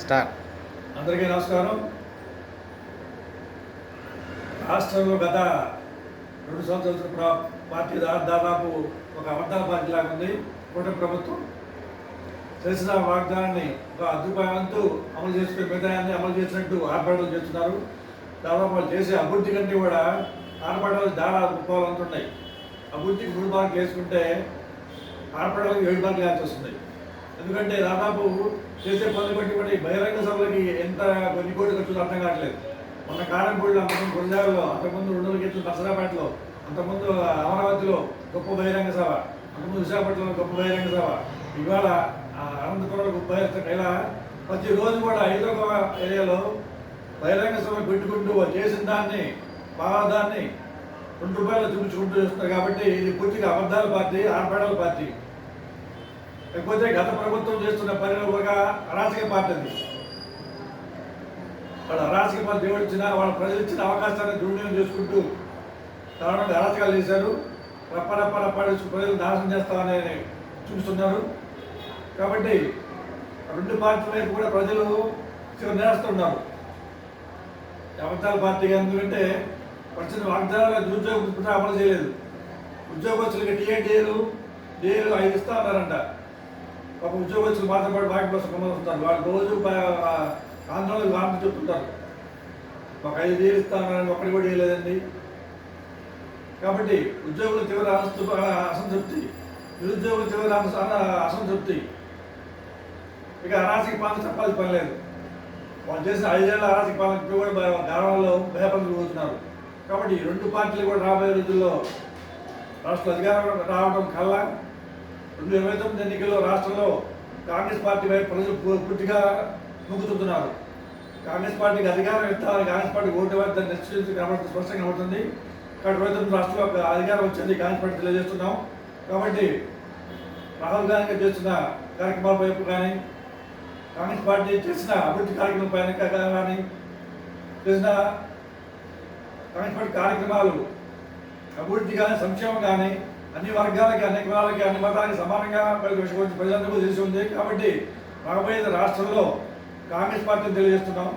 Star అందరికీ నమస్కారం. రాష్ట్రంలో గత రెండు సంవత్సరాల పార్టీ దాదాపు ఒక అబద్ధాల పార్టీ లాగా ఉంది. కూటమి ప్రభుత్వం చేసిన వాగ్దానాన్ని ఒక అద్భుతవంతు అమలు చేసుకునే మిగతాన్ని అమలు చేసినట్టు ఆర్భాటాలు చేస్తున్నారు. దాదాపు వాళ్ళు చేసే అభివృద్ధి కంటే కూడా ఆర్భాటాలు దాడా ముప్పాలంటున్నాయి అభివృద్ధికి మూడు మార్కులు వేసుకుంటే ఆర్భాటాలకు ఏడు మార్కులు వేయాల్సి వస్తుంది. ఎందుకంటే దాదాపు చేసే పనులు బట్టి కూడా బహిరంగ సభలకి ఎంత కొన్ని కోట్లు ఖర్చులు అర్థం కావట్లేదు. మొన్న కారంపూడిలో అంతకుముందు గురజాలలో అంతకుముందు రెండు గీతలు నర్సరాపేటలో అంతకుముందు అమరావతిలో గొప్ప బహిరంగ సభ అంతకుముందు విశాఖపట్నంలో గొప్ప బహిరంగ సభ. ఇవాళ ఆ అనంతపురంలో గొప్ప ఇలా ప్రతిరోజు కూడా ఐదో ఒక ఏరియాలో బహిరంగ సభ పెట్టుకుంటూ చేసిన దాన్ని పాదాన్ని రెండు రూపాయలు చూపించుకుంటూ చేస్తున్నారు కాబట్టి ఇది పూర్తిగా అబద్ధాల పార్టీ ఆర్భాటాల పార్టీ. లేకపోతే గత ప్రభుత్వం చేస్తున్న పనిలో ఒక అరాచక పార్టీ అది వాళ్ళు అరాచక పార్టీ దేవుడు ఇచ్చిన వాళ్ళ ప్రజలు ఇచ్చిన అవకాశాన్ని దుర్వినియోగం చేసుకుంటూ తర్వాత అరాచకాలు చేశారు. రప్ప రప్ప రప్ప ప్రజలు నాశనం చేస్తామని చూపిస్తున్నారు కాబట్టి రెండు పార్టీల వైపు కూడా ప్రజలు చివరి నేస్తున్నారు అబద్ధాల పార్టీగా ఎందుకంటే వచ్చిన వాగ్దానాలు నిరుద్యోగ అమలు చేయలేదు. ఉద్యోగస్తులకి టీఏటీఏలు డేలు ఐదు ఇస్తా ఉన్నారంట ఒక ఉద్యోగస్తులు మాత్రం బయట వాటి కోసం వాళ్ళు రోజు ప- ఆందోళన వార్త చెప్తుంటారు. ఒక ఐదు వేలు ఒకటి కూడా వేయలేదండి కాబట్టి ఉద్యోగులు తీవ్ర అసంతృ- అసంతృప్తి నిరుద్యోగులు తీవ్ర అసంతృప్తి. ఇక అరాచక పాలన చెప్పాల్సిన పని లేదు. వాళ్ళు చేసిన ఐదేళ్ళ అరాచక పాలన కూడా భయ- గ్రామాల్లో భయపడుతూ పోతున్నారు. కాబట్టి ఈ రెండు పార్టీలు కూడా రాబోయే రోజుల్లో రాష్ట్ర అధికారం రావడం కల్లా రెండు ఇరవై తొమ్మిది ఎన్నికల్లో రాష్ట్రంలో కాంగ్రెస్ పార్టీ వైపు ప్రజలు పూర్తిగా మొగ్గుతుంటున్నారు కాంగ్రెస్ పార్టీకి అధికారం ఇస్తామని కాంగ్రెస్ పార్టీ ఓటు వేద్దని నిశ్చయించి కాబట్టి స్పష్టంగా ఉంటుంది కానీ ఇరవై తొమ్మిది రాష్ట్రంలో అధికారం వచ్చింది. కాంగ్రెస్ పార్టీ తెలియజేస్తున్నాం. కాబట్టి రాహుల్ గాంధీ చేస్తున్న కార్యక్రమాల వైపు కానీ కాంగ్రెస్ పార్టీ చేసిన అభివృద్ధి కార్యక్రమం పైన కానీ చేసిన కాంగ్రెస్ పార్టీ కార్యక్రమాలు అభివృద్ధి కానీ సంక్షేమం కానీ అన్ని వర్గాలకి అన్ని కులాలకి అన్ని మతాలకి సమానంగా ప్రజలందరూ తెలిసి ఉంది. కాబట్టి రాబోయే రాష్ట్రంలో కాంగ్రెస్ పార్టీని తెలియజేస్తున్నాం.